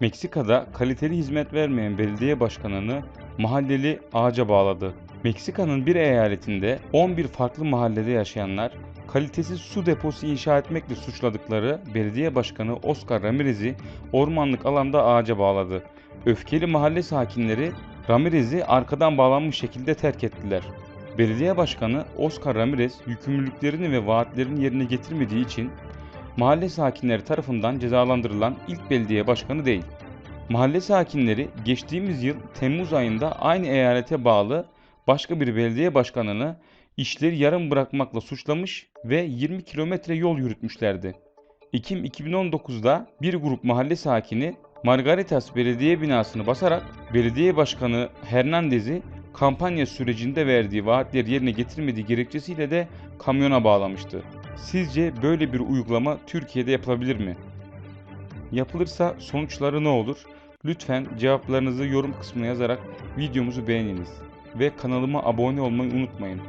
Meksika'da kaliteli hizmet vermeyen belediye başkanını mahalleli ağaca bağladı. Meksika'nın bir eyaletinde 11 farklı mahallede yaşayanlar kalitesiz su deposu inşa etmekle suçladıkları belediye başkanı Oscar Ramirez'i ormanlık alanda ağaca bağladı. Öfkeli mahalle sakinleri Ramirez'i arkadan bağlanmış şekilde terk ettiler. Belediye başkanı Oscar Ramirez yükümlülüklerini ve vaatlerini yerine getirmediği için mahalle sakinleri tarafından cezalandırılan ilk belediye başkanı değil. Mahalle sakinleri geçtiğimiz yıl Temmuz ayında aynı eyalete bağlı başka bir belediye başkanını işleri yarım bırakmakla suçlamış ve 20 kilometre yol yürütmüşlerdi. Ekim 2019'da bir grup mahalle sakini Margaritas Belediye binasını basarak belediye başkanı Hernandez'i kampanya sürecinde verdiği vaatleri yerine getirmediği gerekçesiyle de kamyona bağlamıştı. Sizce böyle bir uygulama Türkiye'de yapılabilir mi? Yapılırsa sonuçları ne olur? Lütfen cevaplarınızı yorum kısmına yazarak videomuzu beğeniniz ve kanalıma abone olmayı unutmayın.